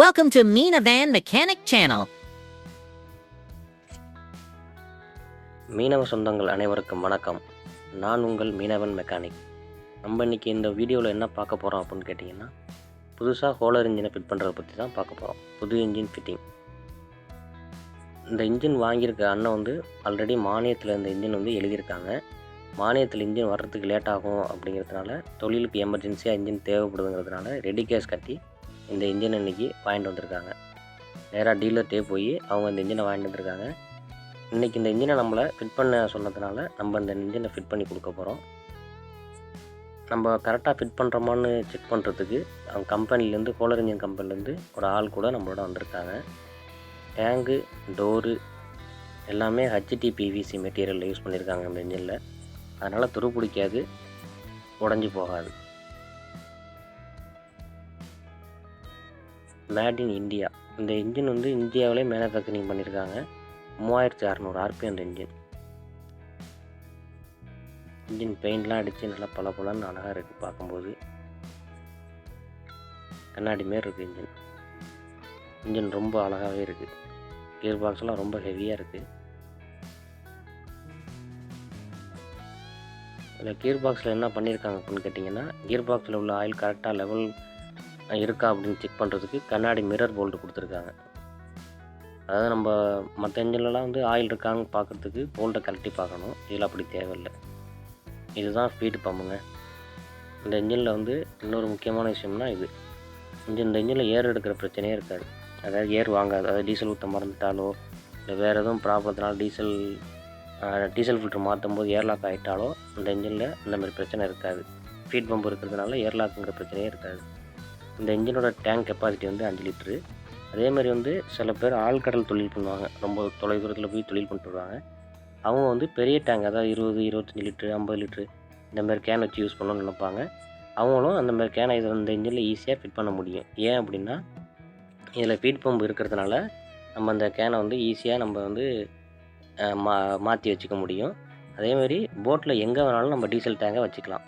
Welcome to Mina Van Mechanic Channel. மீனவ சொந்தங்கள் அனைவருக்கும் வணக்கம். நான் உங்கள் மீனவன் மெக்கானிக் நம்ம இன்றைக்கி இந்த வீடியோவில் என்ன பார்க்க போகிறோம் அப்படின்னு கேட்டிங்கன்னா புதுசாக ஹோலர் இன்ஜினை ஃபிட் பண்ணுறதை பற்றி தான் பார்க்க போகிறோம் புது இன்ஜின் ஃபிட்டிங். இந்த இன்ஜின் வாங்கியிருக்க அண்ணன் வந்து ஆல்ரெடி மானியத்தில் இந்த இன்ஜின் வந்து எழுதியிருக்காங்க. மானியத்தில் இன்ஜின் வர்றதுக்கு லேட் ஆகும் அப்படிங்கிறதுனால தொழிலுக்கு எமர்ஜென்சியாக இன்ஜின் தேவைப்படுதுங்கிறதுனால ரெடி கேஸ் கட்டி இந்த இன்ஜின் இன்றைக்கி வாங்கிட்டு வந்திருக்காங்க. நேராக டீலர்கிட்டே போய் அவங்க இந்த இன்ஜினை வாங்கிட்டு வந்திருக்காங்க. இன்றைக்கி இந்த இன்ஜினை நம்மளை ஃபிட் பண்ண சொன்னதுனால நம்ம இந்த இன்ஜினை ஃபிட் பண்ணி கொடுக்க போகிறோம் நம்ம கரெக்டாக ஃபிட் பண்ணுறோமான்னு செக் பண்ணுறதுக்கு அவங்க கம்பெனிலேருந்து கோலர் இன்ஜின் கம்பெனிலேருந்து ஒரு ஆள் கூட நம்மளோட வந்திருக்காங்க. டேங்கு டோரு எல்லாமே ஹச்டி பிவிசி மெட்டீரியல் யூஸ் பண்ணியிருக்காங்க இந்த இன்ஜினில் அதனால் துரு பிடிக்காது உடஞ்சி போகாது. Made in India. இந்த இன்ஜின் வந்து இந்தியாவிலே மேனுஃபேக்சரிங் பண்ணியிருக்காங்க. மூவாயிரத்தி அறநூறு ஆர்பிஎம் அந்த இன்ஜின். இன்ஜின் பெயிண்ட்லாம் அடித்து நல்லா பல பலன்னு அழகாக இருக்குது பார்க்கும்போது. கண்ணாடி மாரி இருக்குது இன்ஜின். இன்ஜின் ரொம்ப அழகாகவே இருக்குது கியர் பாக்ஸ்லாம் ரொம்ப ஹெவியாக இருக்குது இதில் கியர் பாக்ஸில் என்ன பண்ணியிருக்காங்க அப்படின்னு கேட்டிங்கன்னா கியர் பாக்ஸில் உள்ள ஆயில் கரெக்டாக லெவல் இருக்கா அப்படின்னு செக் பண்ணுறதுக்கு கண்ணாடி மிரர் போல்டு கொடுத்துருக்காங்க. அதாவது நம்ம மற்ற இன்ஜின்லலாம் வந்து ஆயில் இருக்காங்க பார்க்குறதுக்கு போல்ட்டை கழட்டி பார்க்கணும். இதில் அப்படி தேவையில்லை. இதுதான் ஸ்பீடு பம்புங்க இந்த இன்ஜினில் வந்து இன்னொரு முக்கியமான விஷயம்னா இது. இன்ஜின் இந்த இன்ஜினில் ஏர் எடுக்கிற பிரச்சனையே இருக்காது. அதாவது ஏர் வாங்காது. அதாவது டீசல் ஊற்ற மறந்துட்டாலோ இல்லை வேறு எதுவும் ப்ராப்ளத்தினால டீசல் டீசல் ஃபில்டர் மாற்றும் போது ஏர்லாக் ஆகிட்டாலோ இந்த இன்ஜினில் இந்தமாதிரி பிரச்சனை இருக்காது. ஃபீட் பம்பு இருக்கிறதுனால ஏர்லாக்குங்கிற பிரச்சனையே இருக்காது. இந்த இன்ஜினோட டேங்க் கெப்பாசிட்டி வந்து அஞ்சு லிட்ரு அதே மாதிரி வந்து சில பேர் ஆழ்கடல் தொழில் பண்ணுவாங்க. ரொம்ப தொலை தூரத்தில் போய் தொழில் பண்ணிட்டு வருவாங்க. அவங்க வந்து பெரிய டேங்க் அதாவது இருபது இருபத்தஞ்சி லிட்ரு ஐம்பது லிட்ரு இந்தமாதிரி கேன் வச்சு யூஸ் பண்ணணும்னு நினைப்பாங்க. அவங்களும் அந்த மாதிரி கேனை இதில் இந்த இன்ஜினில் ஈஸியாக ஃபிட் பண்ண முடியும். ஏன் அப்படின்னா இதில் ஃபீட் பம்ப் இருக்கிறதுனால நம்ம அந்த கேனை வந்து ஈஸியாக நம்ம வந்து மா மாற்றி வச்சுக்க முடியும். அதேமாதிரி போட்டில் எங்கே வேணாலும் நம்ம டீசல் டேங்கை வச்சுக்கலாம்.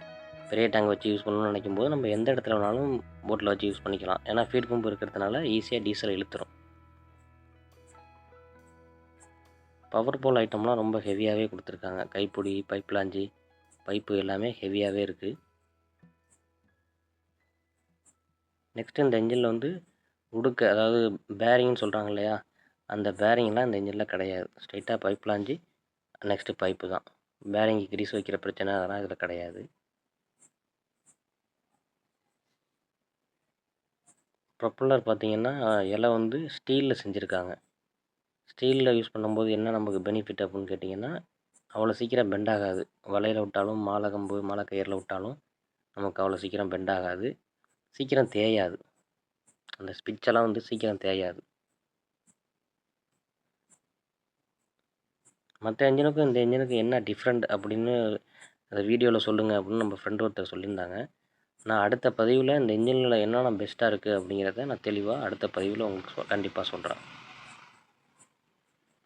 பெரிய டேங்க் வச்சு யூஸ் பண்ணணும்னு நினைக்கும் போது நம்ம எந்த இடத்துல வேணாலும் போட்டில் வச்சு யூஸ் பண்ணிக்கலாம். ஏன்னா ஃபீட் பம்பு இருக்கிறதுனால ஈஸியாக டீசல் இழுத்துரும். பவர் போல் ஐட்டம்லாம் ரொம்ப ஹெவியாகவே கொடுத்துருக்காங்க. கைப்பிடி பைப் லாஞ்சி பைப்பு எல்லாமே ஹெவியாகவே இருக்குது நெக்ஸ்ட் இந்த இன்ஜினில் வந்து உடுக்க அதாவது பேரிங்னு சொல்கிறாங்க இல்லையா? அந்த பேரிங்லாம் இந்த இன்ஜினில் கிடையாது. ஸ்ட்ரைட்டாக பைப் லாஞ்சி நெக்ஸ்ட்டு பைப்பு தான். பேரிங்கு கிரீஸ் வைக்கிற பிரச்சனை அதெல்லாம் இதில் கிடையாது. ப்ரொப்பல்லர் பார்த்திங்கன்னா இலை வந்து ஸ்டீலில் செஞ்சுருக்காங்க. ஸ்டீலில் யூஸ் பண்ணும்போது என்ன நமக்கு பெனிஃபிட் அப்படின்னு கேட்டிங்கன்னா அவ்வளோ சீக்கிரம் பெண்ட் ஆகாது. வலையில் விட்டாலும் மாலை கம்பு மாலை கயிறில் விட்டாலும் நமக்கு அவ்வளோ சீக்கிரம் பெண்ட் ஆகாது. சீக்கிரம் தேயாது. அந்த ஸ்பிச்செல்லாம் வந்து சீக்கிரம் தேயாது. மற்ற இன்ஜினுக்கும் இந்த இன்ஜினுக்கும் என்ன டிஃப்ரெண்ட் அப்படின்னு அந்த வீடியோவில் சொல்லுங்கள் அப்படின்னு நம்ம ஃப்ரெண்ட் ஒருத்தர் சொல்லியிருந்தாங்க. நான் அடுத்த பதிவில் இந்த இன்ஜினில் என்னென்ன பெஸ்ட்டாக இருக்குது அப்படிங்கிறத நான் தெளிவாக அடுத்த பதிவில் உங்களுக்கு சொ கண்டிப்பாக சொல்கிறேன்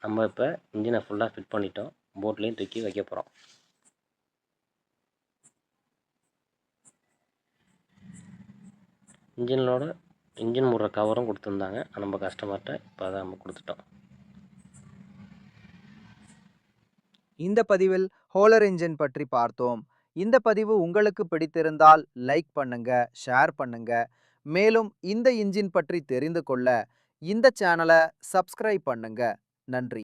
நம்ம இப்போ இன்ஜினை ஃபுல்லாக ஃபிட் பண்ணிட்டோம். போட்லேயும் தூக்கி வைக்க போகிறோம் இன்ஜினோட இன்ஜின் முடுற கவரும் கொடுத்துருந்தாங்க. நம்ம கஸ்டமர்கிட்ட இப்போ அதை நம்ம கொடுத்துட்டோம். இந்த பதிவில் ஹோலர் இன்ஜின் பற்றி பார்த்தோம். இந்த பதிவு உங்களுக்கு பிடித்திருந்தால் லைக் பண்ணுங்க ஷேர் பண்ணுங்க. மேலும் இந்த இன்ஜின் பற்றி தெரிந்து கொள்ள இந்த சேனலை சப்ஸ்கிரைப் பண்ணுங்க. நன்றி.